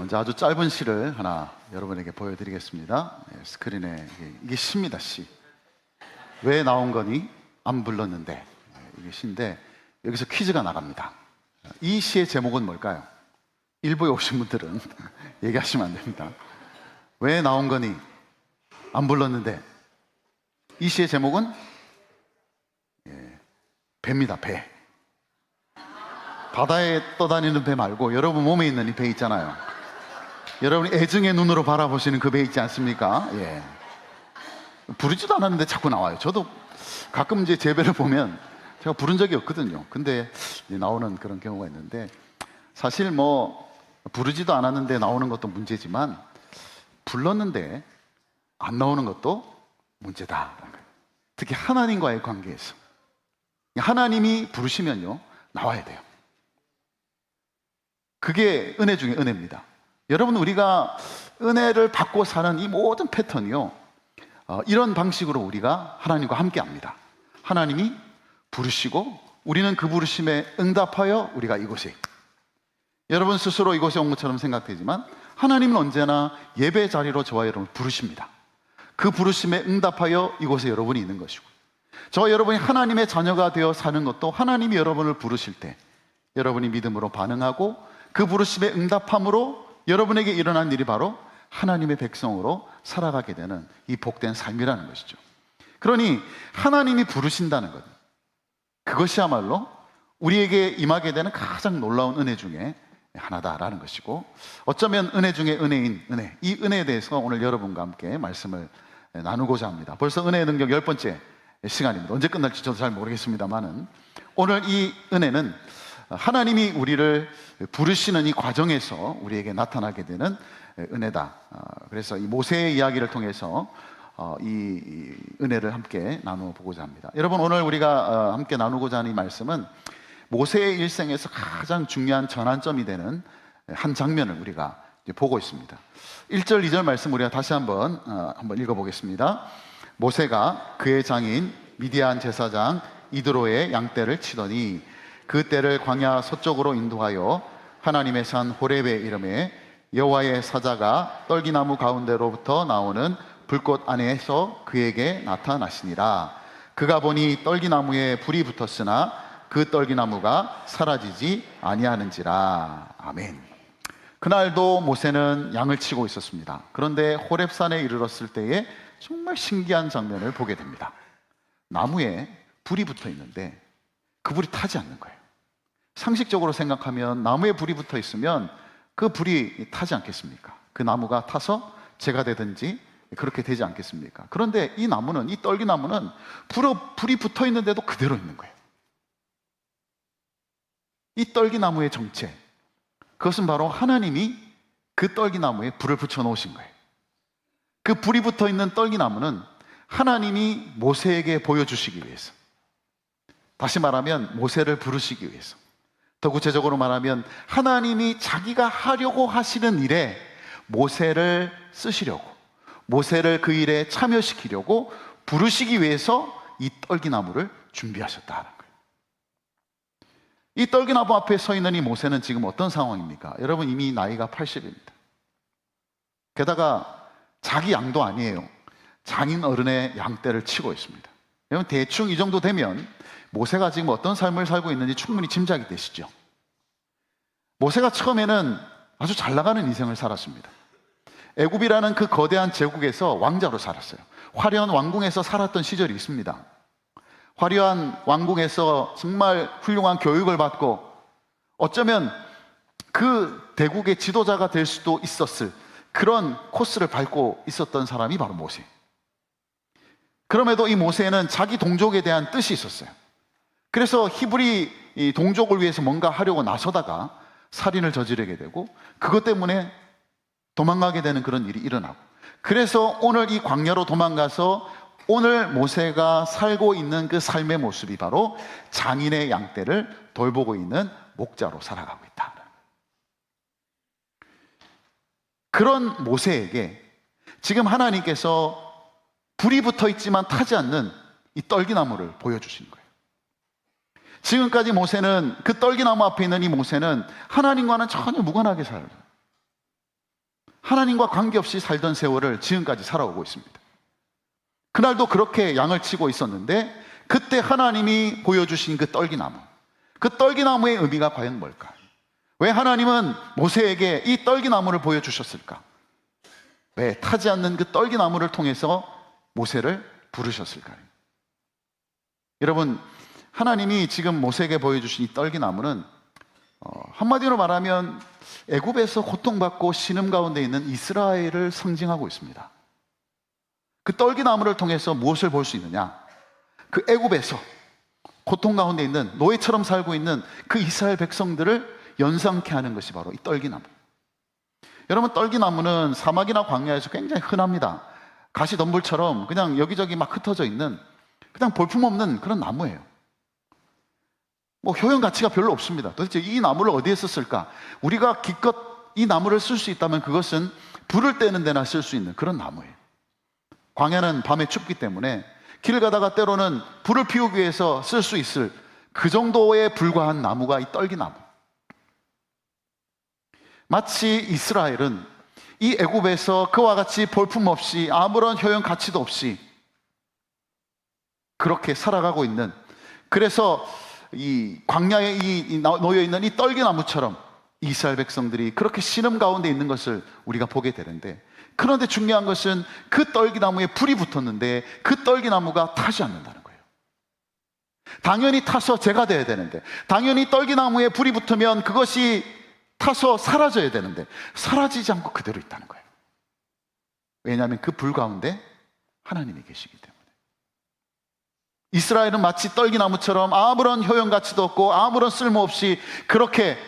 먼저 아주 짧은 시를 하나 여러분에게 보여드리겠습니다. 예, 스크린에 이게- 시입니다. 시. 왜 나온 거니? 안 불렀는데 예, 이게 시인데 여기서 퀴즈가 나갑니다. 이 시의 제목은 뭘까요? 일부에 오신 분들은 얘기하시면 안 됩니다. 왜 나온 거니? 안 불렀는데 이 시의 제목은 예, 배입니다. 배. 바다에 떠다니는 배 말고 여러분 몸에 있는 이 배 있잖아요. 여러분이 애증의 눈으로 바라보시는 그 배 있지 않습니까? 예. 부르지도 않았는데 자꾸 나와요. 저도 가끔 이제 제 배를 보면 제가 부른 적이 없거든요. 근데 나오는 그런 경우가 있는데 사실 뭐 부르지도 않았는데 나오는 것도 문제지만 불렀는데 안 나오는 것도 문제다. 특히 하나님과의 관계에서 하나님이 부르시면요 나와야 돼요. 그게 은혜 중에 은혜입니다. 여러분 우리가 은혜를 받고 사는 이 모든 패턴이요 어, 이런 방식으로 우리가 하나님과 함께 합니다. 하나님이 부르시고 우리는 그 부르심에 응답하여 우리가 이곳에 여러분 스스로 이곳에 온 것처럼 생각되지만 하나님은 언제나 예배 자리로 저와 여러분을 부르십니다. 그 부르심에 응답하여 이곳에 여러분이 있는 것이고 저와 여러분이 하나님의 자녀가 되어 사는 것도 하나님이 여러분을 부르실 때 여러분이 믿음으로 반응하고 그 부르심에 응답함으로 여러분에게 일어난 일이 바로 하나님의 백성으로 살아가게 되는 이 복된 삶이라는 것이죠. 그러니 하나님이 부르신다는 것 그것이야말로 우리에게 임하게 되는 가장 놀라운 은혜 중에 하나다라는 것이고 어쩌면 은혜 중에 은혜인 은혜 이 은혜에 대해서 오늘 여러분과 함께 말씀을 나누고자 합니다. 벌써 은혜의 능력 열 번째 시간입니다. 언제 끝날지 저도 잘 모르겠습니다만은 오늘 이 은혜는 하나님이 우리를 부르시는 이 과정에서 우리에게 나타나게 되는 은혜다. 어, 그래서 이 모세의 이야기를 통해서 어, 이이 은혜를 함께 나누어 보고자 합니다. 여러분 오늘 우리가 어, 함께 나누고자 하는 이 말씀은 모세의 일생에서 가장 중요한 전환점이 되는 한 장면을 우리가 보고 있습니다. 1절, 2절 말씀 우리가 다시 한번 어, 한번 읽어 보겠습니다. 모세가 그의 장인 미디안 제사장 이드로의 양떼를 치더니 그 떼를 광야 서쪽으로 인도하여 하나님의 산 호렙의 이름에 여호와의 사자가 떨기나무 가운데로부터 나오는 불꽃 안에서 그에게 나타나시니라. 그가 보니 떨기나무에 불이 붙었으나 그 떨기나무가 사라지지 아니하는지라. 아멘. 그날도 모세는 양을 치고 있었습니다. 그런데 호렙산에 이르렀을 때에 정말 신기한 장면을 보게 됩니다. 나무에 불이 붙어 있는데 그 불이 타지 않는 거예요. 상식적으로 생각하면 나무에 불이 붙어 있으면 그 불이 타지 않겠습니까? 그 나무가 타서 재가 되든지 그렇게 되지 않겠습니까? 그런데 이 나무는, 이 떨기나무는 불, 불이 붙어 있는데도 그대로 있는 거예요. 이 떨기나무의 정체, 그것은 바로 하나님이 그 떨기나무에 불을 붙여 놓으신 거예요. 그 불이 붙어 있는 떨기나무는 하나님이 모세에게 보여주시기 위해서. 다시 말하면 모세를 부르시기 위해서. 더 구체적으로 말하면 하나님이 자기가 하려고 하시는 일에 모세를 쓰시려고, 모세를 그 일에 참여시키려고 부르시기 위해서 이 떨기나무를 준비하셨다는. 이 떨기나무 앞에 서 있는 이 모세는 지금 어떤 상황입니까? 여러분 이미 나이가 80입니다. 게다가 자기 양도 아니에요. 장인 어른의 양떼를 치고 있습니다. 여러분 대충 이 정도 되면 모세가 지금 어떤 삶을 살고 있는지 충분히 짐작이 되시죠. 모세가 처음에는 아주 잘 나가는 인생을 살았습니다. 애굽이라는 그 거대한 제국에서 왕자로 살았어요. 화려한 왕궁에서 살았던 시절이 있습니다. 화려한 왕궁에서 정말 훌륭한 교육을 받고 어쩌면 그 대국의 지도자가 될 수도 있었을 그런 코스를 밟고 있었던 사람이 바로 모세. 그럼에도 이 모세는 자기 동족에 대한 뜻이 있었어요. 그래서 히브리 이 동족을 위해서 뭔가 하려고 나서다가 살인을 저지르게 되고 그것 때문에 도망가게 되는 그런 일이 일어나고 그래서 오늘 이 광야로 도망가서 오늘 모세가 살고 있는 그 삶의 모습이 바로 장인의 양떼를 돌보고 있는 목자로 살아가고 있다. 그런 모세에게 지금 하나님께서 불이 붙어 있지만 타지 않는 이 떨기나무를 보여주신 거예요. 지금까지 모세는 그 떨기나무 앞에 있는 이 모세는 하나님과는 전혀 무관하게 살아요. 하나님과 관계없이 살던 세월을 지금까지 살아오고 있습니다. 그날도 그렇게 양을 치고 있었는데 그때 하나님이 보여주신 그 떨기나무, 그 떨기나무의 의미가 과연 뭘까? 왜 하나님은 모세에게 이 떨기나무를 보여주셨을까? 왜 타지 않는 그 떨기나무를 통해서 모세를 부르셨을까요? 여러분, 하나님이 지금 모세에게 보여주신 이 떨기나무는 어, 한마디로 말하면 애굽에서 고통받고 신음 가운데 있는 이스라엘을 상징하고 있습니다. 그 떨기나무를 통해서 무엇을 볼 수 있느냐? 그 애굽에서 고통 가운데 있는 노예처럼 살고 있는 그 이스라엘 백성들을 연상케 하는 것이 바로 이 떨기나무. 여러분 떨기나무는 사막이나 광야에서 굉장히 흔합니다. 가시덤불처럼 그냥 여기저기 막 흩어져 있는 그냥 볼품없는 그런 나무예요. 뭐 효용 가치가 별로 없습니다. 도대체 이 나무를 어디에 썼을까? 우리가 기껏 이 나무를 쓸 수 있다면 그것은 불을 떼는 데나 쓸 수 있는 그런 나무예요. 광야는 밤에 춥기 때문에 길 가다가 때로는 불을 피우기 위해서 쓸 수 있을 그 정도에 불과한 나무가 이 떨기나무. 마치 이스라엘은 이 애굽에서 그와 같이 볼품 없이 아무런 효용 가치도 없이 그렇게 살아가고 있는 그래서 이 광야에 이 놓여 있는 이 떨기나무처럼 이스라엘 백성들이 그렇게 신음 가운데 있는 것을 우리가 보게 되는데 그런데 중요한 것은 그 떨기나무에 불이 붙었는데 그 떨기나무가 타지 않는다는 거예요. 당연히 타서 재가 돼야 되는데 당연히 떨기나무에 불이 붙으면 그것이 타서 사라져야 되는데 사라지지 않고 그대로 있다는 거예요. 왜냐하면 그 불 가운데 하나님이 계시기 때문에. 이스라엘은 마치 떨기나무처럼 아무런 효용 가치도 없고 아무런 쓸모 없이 그렇게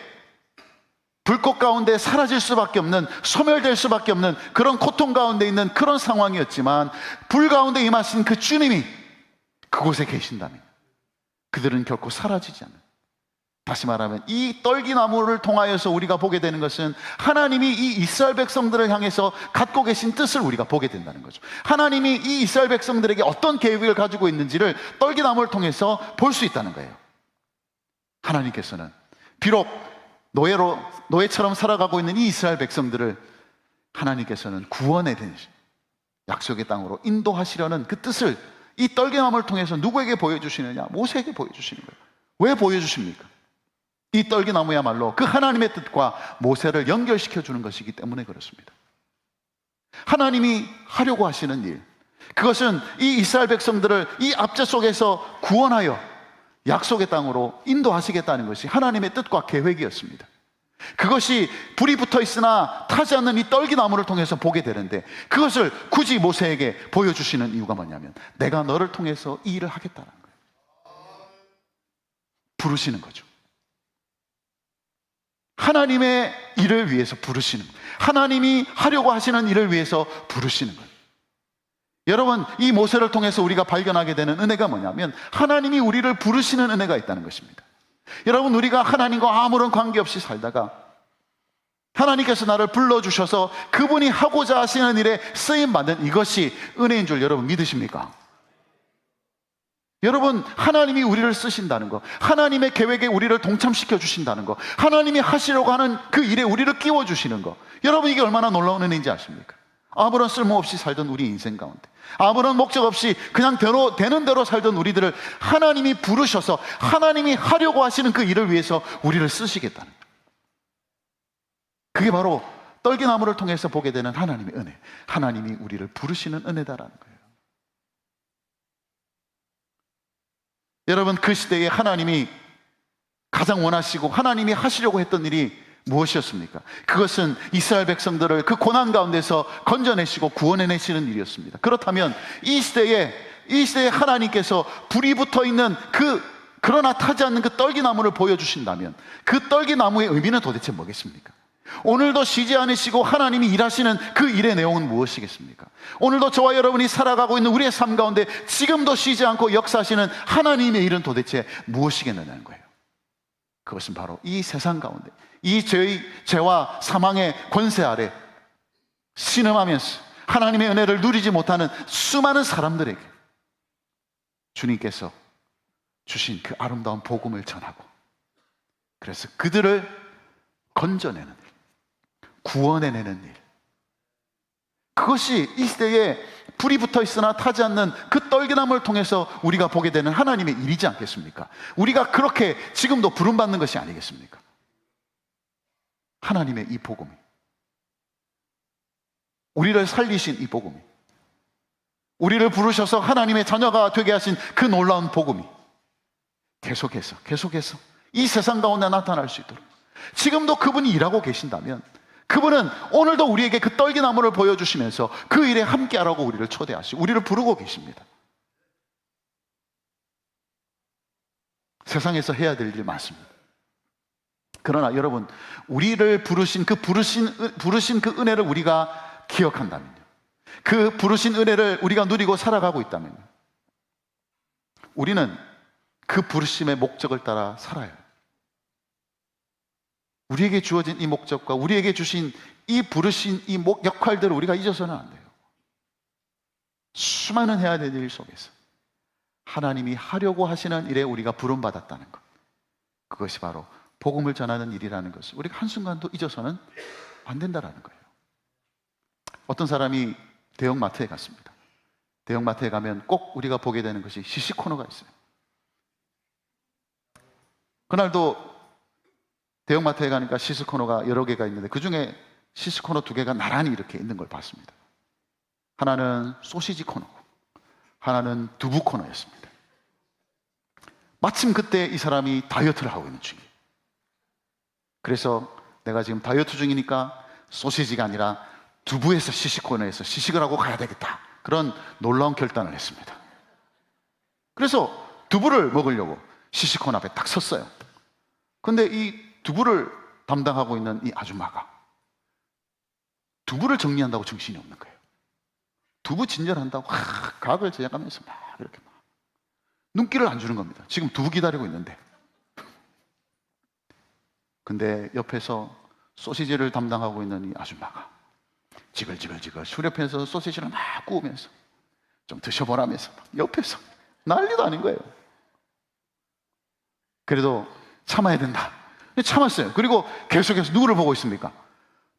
불꽃 가운데 사라질 수밖에 없는 소멸될 수밖에 없는 그런 고통 가운데 있는 그런 상황이었지만 불 가운데 임하신 그 주님이 그곳에 계신다면 그들은 결코 사라지지 않는 다시 말하면 이 떨기나무를 통하여서 우리가 보게 되는 것은 하나님이 이 이스라엘 백성들을 향해서 갖고 계신 뜻을 우리가 보게 된다는 거죠. 하나님이 이 이스라엘 백성들에게 어떤 계획을 가지고 있는지를 떨기나무를 통해서 볼 수 있다는 거예요. 하나님께서는 비록 노예로 노예처럼 살아가고 있는 이 이스라엘 백성들을 하나님께서는 구원에 대한 약속의 땅으로 인도하시려는 그 뜻을 이 떨기나무를 통해서 누구에게 보여주시느냐? 모세에게 보여주시는 거예요. 왜 보여주십니까? 이 떨기나무야말로 그 하나님의 뜻과 모세를 연결시켜 주는 것이기 때문에 그렇습니다. 하나님이 하려고 하시는 일, 그것은 이 이스라엘 백성들을 이 압제 속에서 구원하여 약속의 땅으로 인도하시겠다는 것이 하나님의 뜻과 계획이었습니다. 그것이 불이 붙어 있으나 타지 않는 이 떨기나무를 통해서 보게 되는데 그것을 굳이 모세에게 보여주시는 이유가 뭐냐면 내가 너를 통해서 이 일을 하겠다는 거예요. 부르시는 거죠. 하나님의 일을 위해서 부르시는. 하나님이 하려고 하시는 일을 위해서 부르시는 거예요. 여러분, 이 모세를 통해서 우리가 발견하게 되는 은혜가 뭐냐면 하나님이 우리를 부르시는 은혜가 있다는 것입니다. 여러분, 우리가 하나님과 아무런 관계없이 살다가 하나님께서 나를 불러주셔서 그분이 하고자 하시는 일에 쓰임받는 이것이 은혜인 줄 여러분 믿으십니까? 여러분, 하나님이 우리를 쓰신다는 거, 하나님의 계획에 우리를 동참시켜 주신다는 거, 하나님이 하시려고 하는 그 일에 우리를 끼워 주시는 거. 여러분, 이게 얼마나 놀라운 은혜인지 아십니까? 아무런 쓸모없이 살던 우리 인생 가운데, 아무런 목적 없이 그냥 대로, 되는 대로 살던 우리들을 하나님이 부르셔서 하나님이 하려고 하시는 그 일을 위해서 우리를 쓰시겠다는 거. 그게 바로 떨기나무를 통해서 보게 되는 하나님의 은혜. 하나님이 우리를 부르시는 은혜다라는 거예요. 여러분 그 시대에 하나님이 가장 원하시고 하나님이 하시려고 했던 일이 무엇이었습니까? 그것은 이스라엘 백성들을 그 고난 가운데서 건져내시고 구원해내시는 일이었습니다. 그렇다면 이 시대에 이 시대에 하나님께서 불이 붙어 있는 그 그러나 타지 않는 그 떨기나무를 보여주신다면 그 떨기나무의 의미는 도대체 뭐겠습니까? 오늘도 쉬지 않으시고 하나님이 일하시는 그 일의 내용은 무엇이겠습니까? 오늘도 저와 여러분이 살아가고 있는 우리의 삶 가운데 지금도 쉬지 않고 역사하시는 하나님의 일은 도대체 무엇이겠느냐는 거예요. 그것은 바로 이 세상 가운데 이 죄의 죄와 사망의 권세 아래 신음하면서 하나님의 은혜를 누리지 못하는 수많은 사람들에게 주님께서 주신 그 아름다운 복음을 전하고 그래서 그들을 건져내는 구원해내는 일. 그것이 이 시대에 불이 붙어 있으나 타지 않는 그 떨기나무를 통해서 우리가 보게 되는 하나님의 일이지 않겠습니까? 우리가 그렇게 지금도 부름받는 것이 아니겠습니까? 하나님의 이 복음이. 우리를 살리신 이 복음이. 우리를 부르셔서 하나님의 자녀가 되게 하신 그 놀라운 복음이. 계속해서, 계속해서 이 세상 가운데 나타날 수 있도록. 지금도 그분이 일하고 계신다면 그분은 오늘도 우리에게 그 떨기나무를 보여주시면서 그 일에 함께하라고 우리를 초대하시고 우리를 부르고 계십니다. 세상에서 해야 될 일 많습니다. 그러나 여러분, 우리를 부르신 그 부르신, 부르신 그 은혜를 우리가 기억한다면요. 그 부르신 은혜를 우리가 누리고 살아가고 있다면요. 우리는 그 부르심의 목적을 따라 살아요. 우리에게 주어진 이 목적과 우리에게 주신 이 부르신 이 목, 역할들을 우리가 잊어서는 안 돼요. 수많은 해야 될 일 속에서 하나님이 하려고 하시는 일에 우리가 부름받았다는 것. 그것이 바로 복음을 전하는 일이라는 것을 우리가 한순간도 잊어서는 안 된다라는 거예요. 어떤 사람이 대형마트에 갔습니다. 대형마트에 가면 꼭 우리가 보게 되는 것이 시식 코너가 있어요. 그날도 대형마트에 가니까 시스 코너가 여러 개가 있는데 그 중에 시스 코너 두 개가 나란히 이렇게 있는 걸 봤습니다. 하나는 소시지 코너고 하나는 두부 코너였습니다. 마침 그때 이 사람이 다이어트를 하고 있는 중이에요. 그래서 내가 지금 다이어트 중이니까 소시지가 아니라 두부에서 시식 코너에서 시식을 하고 가야 되겠다. 그런 놀라운 결단을 했습니다. 그래서 두부를 먹으려고 시식 코너 앞에 딱 섰어요. 근데 이 두부를 담당하고 있는 이 아줌마가 두부를 정리한다고 정신이 없는 거예요. 두부 진열한다고 하, 각을 제작하면서 막 이렇게 막 눈길을 안 주는 겁니다. 지금 두부 기다리고 있는데. 근데 옆에서 소시지를 담당하고 있는 이 아줌마가 지글지글지글 수렵해서 소시지를 막 구우면서 좀 드셔보라면서 막 옆에서 난리도 아닌 거예요. 그래도 참아야 된다. 참았어요. 그리고 계속해서 누구를 보고 있습니까?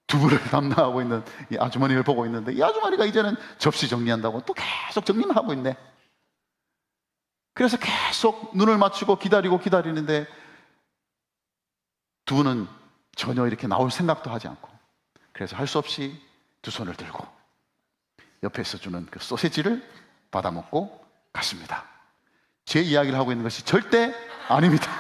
두부를 담당하고 있는 이 아주머니를 보고 있는데 이 아주머니가 이제는 접시 정리한다고 또 계속 정리만 하고 있네. 그래서 계속 눈을 맞추고 기다리고 기다리는데 두부는 전혀 이렇게 나올 생각도 하지 않고 그래서 할 수 없이 두 손을 들고 옆에서 주는 그 소세지를 받아 먹고 갔습니다. 제 이야기를 하고 있는 것이 절대 아닙니다.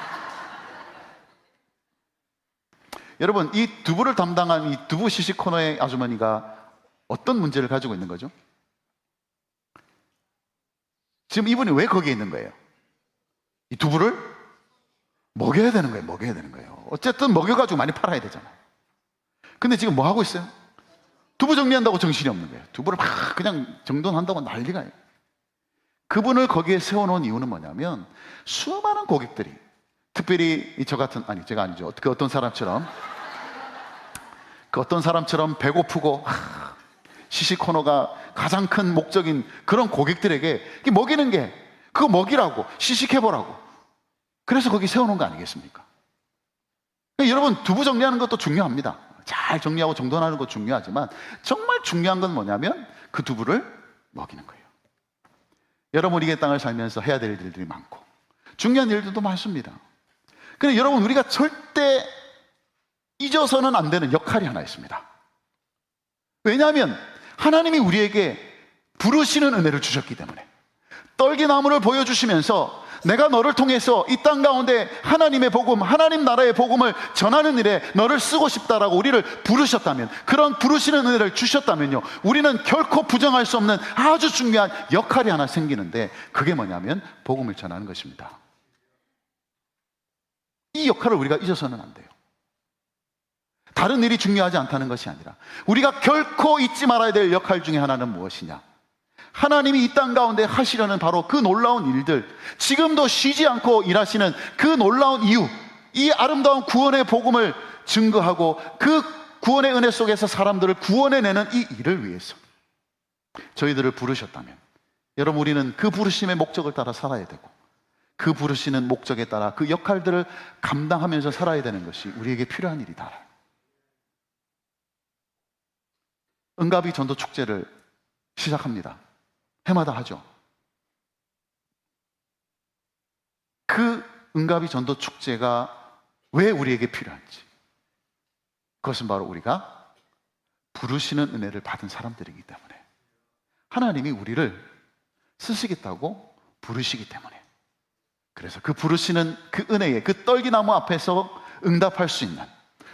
여러분, 이 두부를 담당한 이 두부 시식 코너의 아주머니가 어떤 문제를 가지고 있는 거죠? 지금 이분이 왜 거기에 있는 거예요? 이 두부를 먹여야 되는 거예요. 먹여야 되는 거예요. 어쨌든 먹여가지고 많이 팔아야 되잖아요. 근데 지금 뭐 하고 있어요? 두부 정리한다고 정신이 없는 거예요. 두부를 막 그냥 정돈한다고 난리가요. 그분을 거기에 세워놓은 이유는 뭐냐면 수많은 고객들이 특별히 저 같은 아니 제가 아니죠. 그 어떤 사람처럼 그 어떤 사람처럼 배고프고 시식 코너가 가장 큰 목적인 그런 고객들에게 먹이는 게 그거 먹이라고 시식해 보라고. 그래서 거기 세워놓은 거 아니겠습니까? 그러니까 여러분 두부 정리하는 것도 중요합니다. 잘 정리하고 정돈하는 것도 중요하지만 정말 중요한 건 뭐냐면 그 두부를 먹이는 거예요. 여러분 우리의 땅을 살면서 해야 될 일들이 많고 중요한 일들도 많습니다. 근데 여러분 우리가 절대 잊어서는 안 되는 역할이 하나 있습니다. 왜냐하면 하나님이 우리에게 부르시는 은혜를 주셨기 때문에 떨기나무를 보여주시면서 내가 너를 통해서 이 땅 가운데 하나님의 복음, 하나님 나라의 복음을 전하는 일에 너를 쓰고 싶다라고 우리를 부르셨다면, 그런 부르시는 은혜를 주셨다면요, 우리는 결코 부정할 수 없는 아주 중요한 역할이 하나 생기는데, 그게 뭐냐면, 복음을 전하는 것입니다. 이 역할을 우리가 잊어서는 안 돼요. 다른 일이 중요하지 않다는 것이 아니라, 우리가 결코 잊지 말아야 될 역할 중에 하나는 무엇이냐? 하나님이 이 땅 가운데 하시려는 바로 그 놀라운 일들, 지금도 쉬지 않고 일하시는 그 놀라운 이유, 이 아름다운 구원의 복음을 증거하고 그 구원의 은혜 속에서 사람들을 구원해내는 이 일을 위해서 저희들을 부르셨다면, 여러분 우리는 그 부르심의 목적을 따라 살아야 되고, 그 부르시는 목적에 따라 그 역할들을 감당하면서 살아야 되는 것이 우리에게 필요한 일이다. 은가비 전도 축제를 시작합니다. 해마다 하죠. 그 은가비 전도 축제가 왜 우리에게 필요한지. 그것은 바로 우리가 부르시는 은혜를 받은 사람들이기 때문에. 하나님이 우리를 쓰시겠다고 부르시기 때문에. 그래서 그 부르시는 그 은혜에 그 떨기나무 앞에서 응답할 수 있는,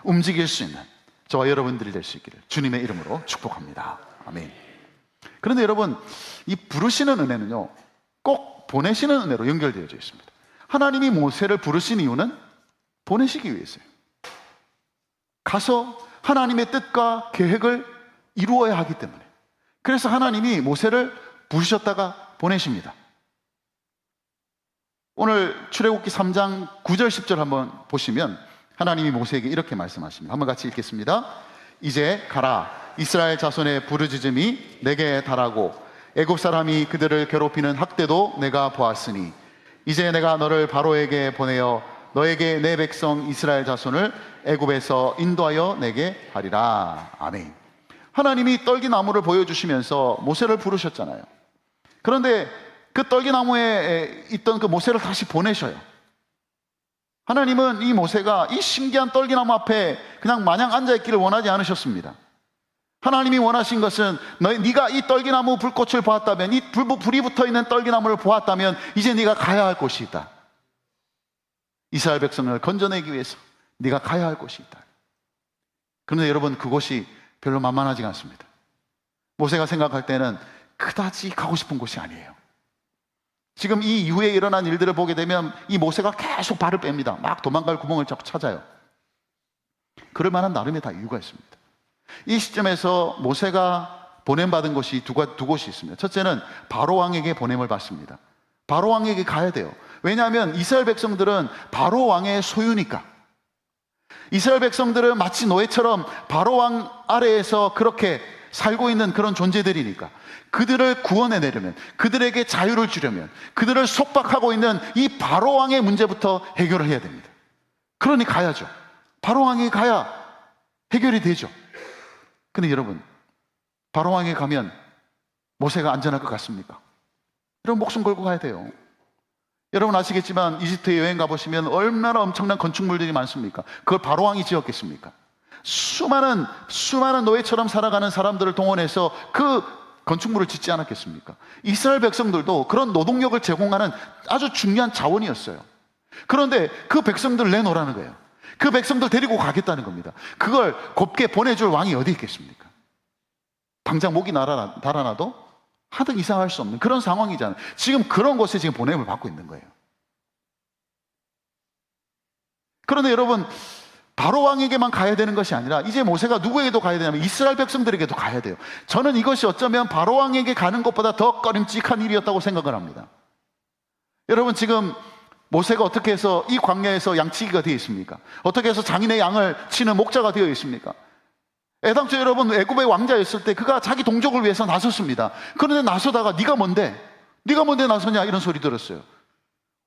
움직일 수 있는 저와 여러분들이 될 수 있기를 주님의 이름으로 축복합니다. 아멘. 그런데 여러분, 이 부르시는 은혜는요, 꼭 보내시는 은혜로 연결되어져 있습니다. 하나님이 모세를 부르신 이유는 보내시기 위해서요. 가서 하나님의 뜻과 계획을 이루어야 하기 때문에. 그래서 하나님이 모세를 부르셨다가 보내십니다. 오늘 출애굽기 3장 9절 10절 한번 보시면 하나님이 모세에게 이렇게 말씀하십니다. 한번 같이 읽겠습니다. 이제 가라 이스라엘 자손의 부르짖음이 내게 달하고 애굽 사람이 그들을 괴롭히는 학대도 내가 보았으니 이제 내가 너를 바로에게 보내어 너에게 내 백성 이스라엘 자손을 애굽에서 인도하여 내게 하리라. 아멘. 하나님이 떨기 나무를 보여주시면서 모세를 부르셨잖아요. 그런데 그 떨기나무에 있던 그 모세를 다시 보내셔요. 하나님은 이 모세가 이 신기한 떨기나무 앞에 그냥 마냥 앉아있기를 원하지 않으셨습니다. 하나님이 원하신 것은 너, 네가 이 떨기나무 불꽃을 보았다면 이 불, 불이 붙어 있는 떨기나무를 보았다면 이제 네가 가야 할 곳이 있다. 이스라엘 백성을 건져내기 위해서 네가 가야 할 곳이 있다. 그런데 여러분 그곳이 별로 만만하지가 않습니다. 모세가 생각할 때는 그다지 가고 싶은 곳이 아니에요. 지금 이 이후에 일어난 일들을 보게 되면 이 모세가 계속 발을 뺍니다. 막 도망갈 구멍을 자꾸 찾아요. 그럴 만한 나름의 다 이유가 있습니다. 이 시점에서 모세가 보냄받은 곳이 두, 두 곳이 있습니다. 첫째는 바로 왕에게 보냄을 받습니다. 바로 왕에게 가야 돼요. 왜냐하면 이스라엘 백성들은 바로 왕의 소유니까. 이스라엘 백성들은 마치 노예처럼 바로 왕 아래에서 그렇게 살고 있는 그런 존재들이니까 그들을 구원해 내려면 그들에게 자유를 주려면 그들을 속박하고 있는 이 바로 왕의 문제부터 해결을 해야 됩니다. 그러니 가야죠. 바로 왕에 가야 해결이 되죠. 근데 여러분, 바로 왕에 가면 모세가 안전할 것 같습니까? 여러분 목숨 걸고 가야 돼요. 여러분 아시겠지만 이집트 여행 가보시면 얼마나 엄청난 건축물들이 많습니까? 그걸 바로 왕이 지었겠습니까? 수많은 수많은 노예처럼 살아가는 사람들을 동원해서 그 건축물을 짓지 않았겠습니까? 이스라엘 백성들도 그런 노동력을 제공하는 아주 중요한 자원이었어요. 그런데 그 백성들을 내놓으라는 거예요. 그 백성들 데리고 가겠다는 겁니다. 그걸 곱게 보내줄 왕이 어디 있겠습니까? 당장 목이 날아, 달아나도 하등 이상할 수 없는 그런 상황이잖아요. 지금 그런 곳에 지금 보냄을 받고 있는 거예요. 그런데 여러분, 바로 왕에게만 가야 되는 것이 아니라 이제 모세가 누구에게도 가야 되냐면 이스라엘 백성들에게도 가야 돼요. 저는 이것이 어쩌면 바로 왕에게 가는 것보다 더 꺼림칙한 일이었다고 생각을 합니다. 여러분 지금 모세가 어떻게 해서 이 광야에서 양치기가 되어 있습니까? 어떻게 해서 장인의 양을 치는 목자가 되어 있습니까? 애당초 여러분 애굽의 왕자였을 때 그가 자기 동족을 위해서 나섰습니다. 그런데 나서다가 네가 뭔데? 네가 뭔데 나서냐 이런 소리 들었어요.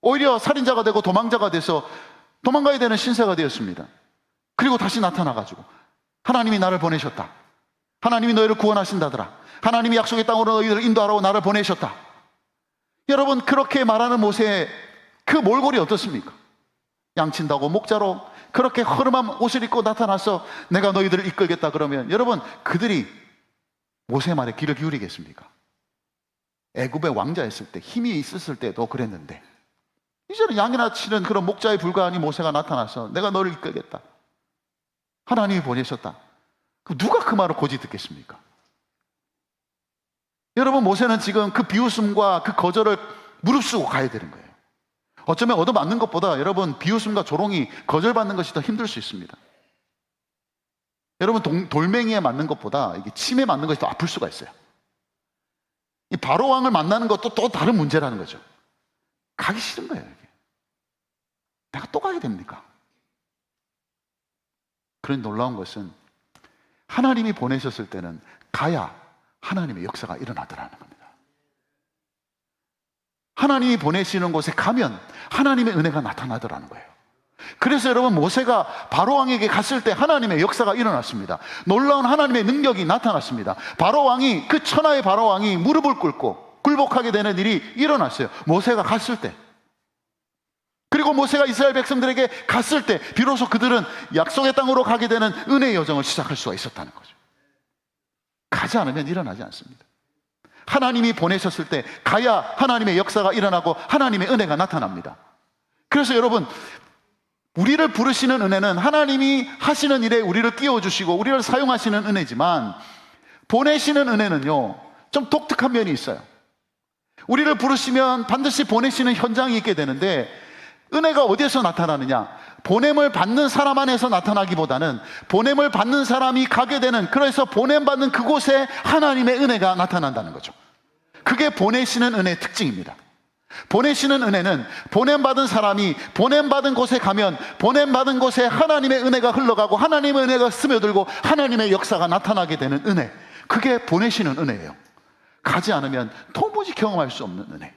오히려 살인자가 되고 도망자가 돼서 도망가야 되는 신세가 되었습니다. 그리고 다시 나타나가지고 하나님이 나를 보내셨다. 하나님이 너희를 구원하신다더라. 하나님이 약속의 땅으로 너희를 인도하라고 나를 보내셨다. 여러분 그렇게 말하는 모세의 그 몰골이 어떻습니까? 양친다고 목자로 그렇게 허름한 옷을 입고 나타나서 내가 너희들을 이끌겠다 그러면 여러분 그들이 모세 말에 귀를 기울이겠습니까? 애굽의 왕자였을 때 힘이 있었을 때도 그랬는데 이제는 양이나 치는 그런 목자에 불과하니 모세가 나타나서 내가 너를 이끌겠다. 하나님이 보내셨다. 그럼 누가 그 말을 고지 듣겠습니까? 여러분 모세는 지금 그 비웃음과 그 거절을 무릅쓰고 가야 되는 거예요. 어쩌면 얻어맞는 것보다 여러분 비웃음과 조롱이 거절받는 것이 더 힘들 수 있습니다. 여러분 동, 돌멩이에 맞는 것보다 침에 맞는 것이 더 아플 수가 있어요. 이 바로 왕을 만나는 것도 또 다른 문제라는 거죠. 가기 싫은 거예요. 이게. 내가 또 가야 됩니까? 그런 놀라운 것은 하나님이 보내셨을 때는 가야 하나님의 역사가 일어나더라는 겁니다. 하나님이 보내시는 곳에 가면 하나님의 은혜가 나타나더라는 거예요. 그래서 여러분 모세가 바로 왕에게 갔을 때 하나님의 역사가 일어났습니다. 놀라운 하나님의 능력이 나타났습니다. 바로 왕이 그 천하의 바로 왕이 무릎을 꿇고 굴복하게 되는 일이 일어났어요. 모세가 갔을 때. 그리고 모세가 이스라엘 백성들에게 갔을 때 비로소 그들은 약속의 땅으로 가게 되는 은혜의 여정을 시작할 수가 있었다는 거죠. 가지 않으면 일어나지 않습니다. 하나님이 보내셨을 때 가야 하나님의 역사가 일어나고 하나님의 은혜가 나타납니다. 그래서 여러분 우리를 부르시는 은혜는 하나님이 하시는 일에 우리를 끼워주시고 우리를 사용하시는 은혜지만 보내시는 은혜는요 좀 독특한 면이 있어요. 우리를 부르시면 반드시 보내시는 현장이 있게 되는데 은혜가 어디에서 나타나느냐? 보냄을 받는 사람 안에서 나타나기보다는 보냄을 받는 사람이 가게 되는 그래서 보냄 받는 그곳에 하나님의 은혜가 나타난다는 거죠. 그게 보내시는 은혜의 특징입니다. 보내시는 은혜는 보냄받은 사람이 보냄받은 곳에 가면 보냄받은 곳에 하나님의 은혜가 흘러가고 하나님의 은혜가 스며들고 하나님의 역사가 나타나게 되는 은혜. 그게 보내시는 은혜예요. 가지 않으면 도무지 경험할 수 없는 은혜.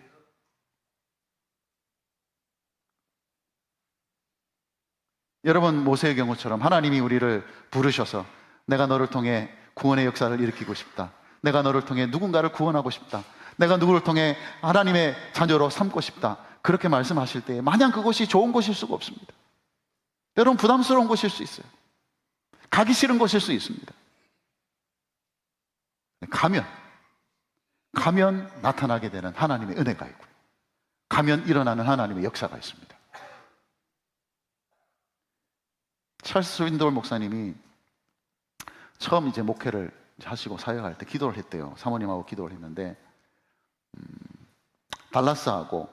여러분 모세의 경우처럼 하나님이 우리를 부르셔서 내가 너를 통해 구원의 역사를 일으키고 싶다. 내가 너를 통해 누군가를 구원하고 싶다. 내가 누구를 통해 하나님의 자녀로 삼고 싶다. 그렇게 말씀하실 때 마냥 그곳이 좋은 곳일 수가 없습니다. 여러분 부담스러운 곳일 수 있어요. 가기 싫은 곳일 수 있습니다. 가면 가면 나타나게 되는 하나님의 은혜가 있고요. 가면 일어나는 하나님의 역사가 있습니다. 찰스 윈돌 목사님이 처음 이제 목회를 하시고 사역할 때 기도를 했대요. 사모님하고 기도를 했는데 음, 달라스하고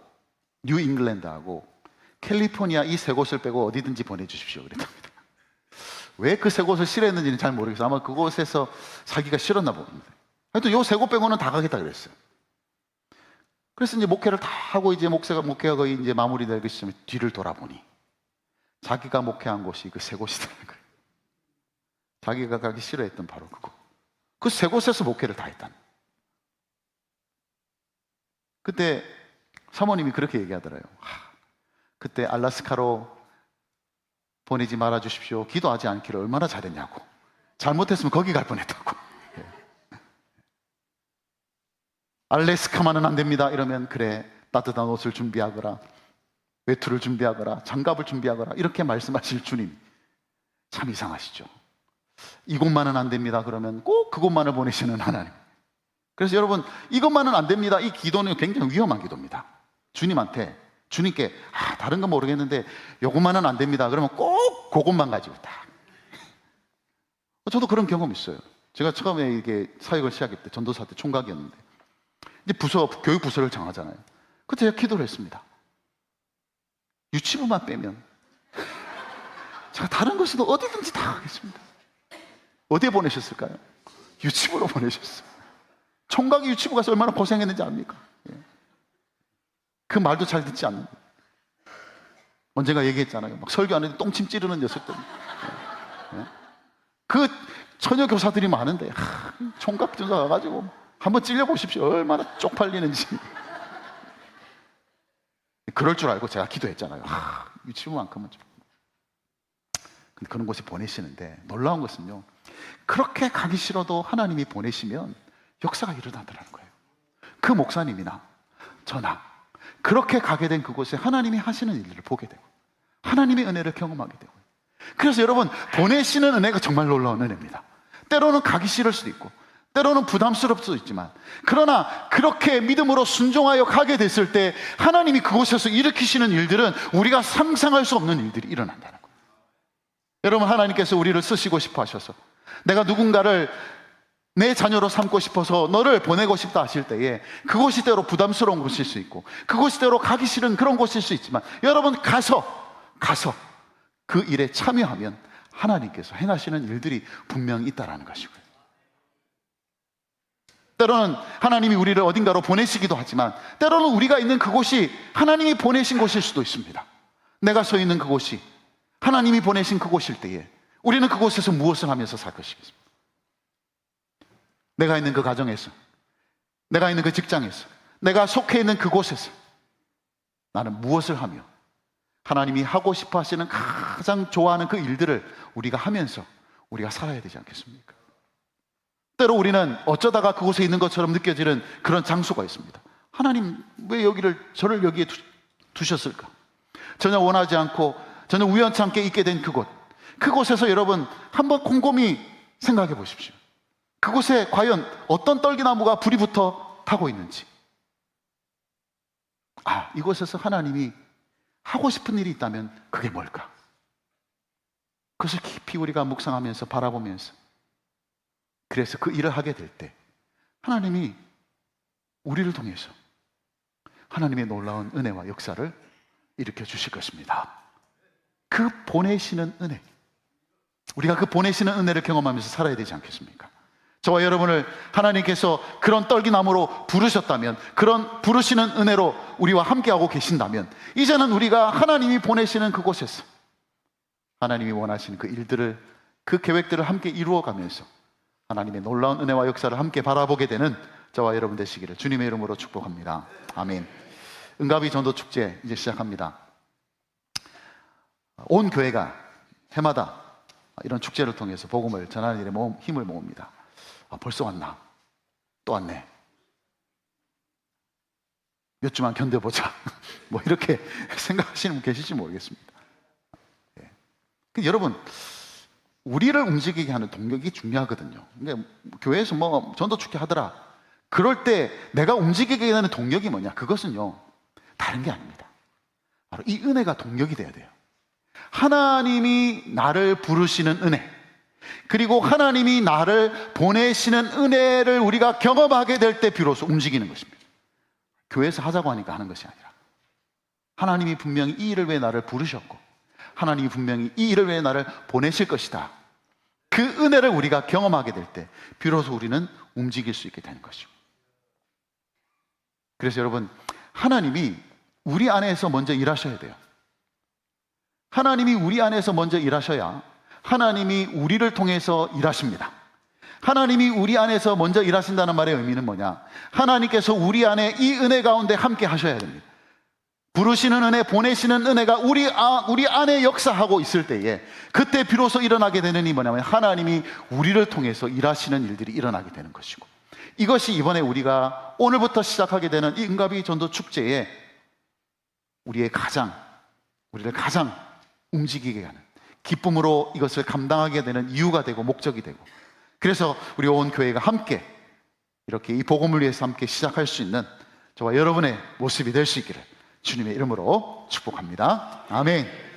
뉴 잉글랜드하고 캘리포니아 이 세 곳을 빼고 어디든지 보내주십시오 그랬답니다. 왜 그 세 곳을 싫어했는지는 잘 모르겠어요. 아마 그곳에서 살기가 싫었나 봅니다. 하여튼 요 세 곳 빼고는 다 가겠다 그랬어요. 그래서 이제 목회를 다 하고 이제 목사가 목회가 거의 이제 마무리되기 시점에 뒤를 돌아보니 자기가 목회한 곳이 그 세 곳이라는 거예요. 자기가 가기 싫어했던 바로 그곳. 그 세 곳에서 목회를 다 했다는. 그때 사모님이 그렇게 얘기하더라요. 하, 그때 알라스카로 보내지 말아 주십시오. 기도하지 않기를 얼마나 잘했냐고. 잘못했으면 거기 갈 뻔했다고. 예. 알래스카만은 안 됩니다. 이러면 그래 따뜻한 옷을 준비하거라. 외투를 준비하거라. 장갑을 준비하거라. 이렇게 말씀하실 주님. 참 이상하시죠. 이곳만은 안 됩니다. 그러면 꼭 그곳만을 보내시는 하나님. 그래서 여러분 이것만은 안 됩니다. 이 기도는 굉장히 위험한 기도입니다. 주님한테 주님께 아, 다른 건 모르겠는데 이것만은 안 됩니다. 그러면 꼭 그것만 가지고 딱. 저도 그런 경험 있어요. 제가 처음에 이게 사역을 시작할 때 전도사 때 총각이었는데 이제 부서 교육 부서를 정하잖아요. 그때 제가 기도를 했습니다. 유치부만 빼면 제가 다른 곳에도 어디든지 다 가겠습니다. 어디에 보내셨을까요? 유치부로 보내셨어요. 총각이 유치부 가서 얼마나 고생했는지 압니까? 예. 그 말도 잘 듣지 않는. 언젠가 얘기했잖아요. 막 설교하는데 똥침 찌르는 녀석들. 예. 예. 그 처녀 교사들이 많은데 하, 총각 전사 가가지고 한번 찔려 보십시오. 얼마나 쪽팔리는지. 그럴 줄 알고 제가 기도했잖아요. 하, 유치부만큼은 좀. 근데 그런 곳에 보내시는데 놀라운 것은요. 그렇게 가기 싫어도 하나님이 보내시면 역사가 일어나더라는 거예요. 그 목사님이나 저나 그렇게 가게 된 그곳에 하나님이 하시는 일들을 보게 되고 하나님의 은혜를 경험하게 되고 그래서 여러분 보내시는 은혜가 정말 놀라운 은혜입니다. 때로는 가기 싫을 수도 있고 때로는 부담스럽을 수도 있지만 그러나 그렇게 믿음으로 순종하여 가게 됐을 때 하나님이 그곳에서 일으키시는 일들은 우리가 상상할 수 없는 일들이 일어난다는 거예요. 여러분 하나님께서 우리를 쓰시고 싶어 하셔서 내가 누군가를 내 자녀로 삼고 싶어서 너를 보내고 싶다 하실 때에 그곳이 때로 부담스러운 곳일 수 있고 그곳이 때로 가기 싫은 그런 곳일 수 있지만 여러분 가서 가서 그 일에 참여하면 하나님께서 행하시는 일들이 분명히 있다라는 것이고요. 때로는 하나님이 우리를 어딘가로 보내시기도 하지만 때로는 우리가 있는 그곳이 하나님이 보내신 곳일 수도 있습니다. 내가 서 있는 그곳이 하나님이 보내신 그곳일 때에 우리는 그곳에서 무엇을 하면서 살 것이겠습니까? 내가 있는 그 가정에서, 내가 있는 그 직장에서, 내가 속해 있는 그곳에서 나는 무엇을 하며 하나님이 하고 싶어 하시는 가장 좋아하는 그 일들을 우리가 하면서 우리가 살아야 되지 않겠습니까? 때로 우리는 어쩌다가 그곳에 있는 것처럼 느껴지는 그런 장소가 있습니다. 하나님 왜 여기를 저를 여기에 두, 두셨을까? 전혀 원하지 않고 전혀 우연찮게 있게 된 그곳. 그곳에서 여러분 한번 곰곰이 생각해 보십시오. 그곳에 과연 어떤 떨기나무가 불이 붙어 타고 있는지. 아, 이곳에서 하나님이 하고 싶은 일이 있다면 그게 뭘까? 그것을 깊이 우리가 묵상하면서 바라보면서 그래서 그 일을 하게 될 때 하나님이 우리를 통해서 하나님의 놀라운 은혜와 역사를 일으켜 주실 것입니다. 그 보내시는 은혜. 우리가 그 보내시는 은혜를 경험하면서 살아야 되지 않겠습니까? 저와 여러분을 하나님께서 그런 떨기나무로 부르셨다면, 그런 부르시는 은혜로 우리와 함께하고 계신다면, 이제는 우리가 하나님이 보내시는 그곳에서 하나님이 원하시는 그 일들을, 그 계획들을 함께 이루어가면서 하나님의 놀라운 은혜와 역사를 함께 바라보게 되는 저와 여러분 되시기를 주님의 이름으로 축복합니다. 아멘. 은가비 전도 축제 이제 시작합니다. 온 교회가 해마다 이런 축제를 통해서 복음을 전하는 일에 힘을 모읍니다. 아, 벌써 왔나? 또 왔네. 몇 주만 견뎌보자. 뭐 이렇게 생각하시는 분 계실지 모르겠습니다. 예. 그 여러분, 우리를 움직이게 하는 동력이 중요하거든요. 근데 교회에서 뭐 전도 축제 하더라. 그럴 때 내가 움직이게 되는 동력이 뭐냐? 그것은요, 다른 게 아닙니다. 바로 이 은혜가 동력이 돼야 돼요. 하나님이 나를 부르시는 은혜, 그리고 하나님이 나를 보내시는 은혜를 우리가 경험하게 될 때 비로소 움직이는 것입니다. 교회에서 하자고 하니까 하는 것이 아니라 하나님이 분명히 이 일을 왜 나를 부르셨고 하나님이 분명히 이 일을 왜 나를 보내실 것이다. 그 은혜를 우리가 경험하게 될 때 비로소 우리는 움직일 수 있게 되는 것이죠. 그래서 여러분 하나님이 우리 안에서 먼저 일하셔야 돼요. 하나님이 우리 안에서 먼저 일하셔야 하나님이 우리를 통해서 일하십니다. 하나님이 우리 안에서 먼저 일하신다는 말의 의미는 뭐냐? 하나님께서 우리 안에 이 은혜 가운데 함께 하셔야 됩니다. 부르시는 은혜, 보내시는 은혜가 우리, 아, 우리 안에 역사하고 있을 때에 그때 비로소 일어나게 되는 이 뭐냐면 하나님이 우리를 통해서 일하시는 일들이 일어나게 되는 것이고 이것이 이번에 우리가 오늘부터 시작하게 되는 이 은가비 전도 축제에 우리의 가장, 우리를 가장 움직이게 하는 기쁨으로 이것을 감당하게 되는 이유가 되고 목적이 되고 그래서 우리 온 교회가 함께 이렇게 이 복음을 위해서 함께 시작할 수 있는 저와 여러분의 모습이 될 수 있기를 주님의 이름으로 축복합니다. 아멘.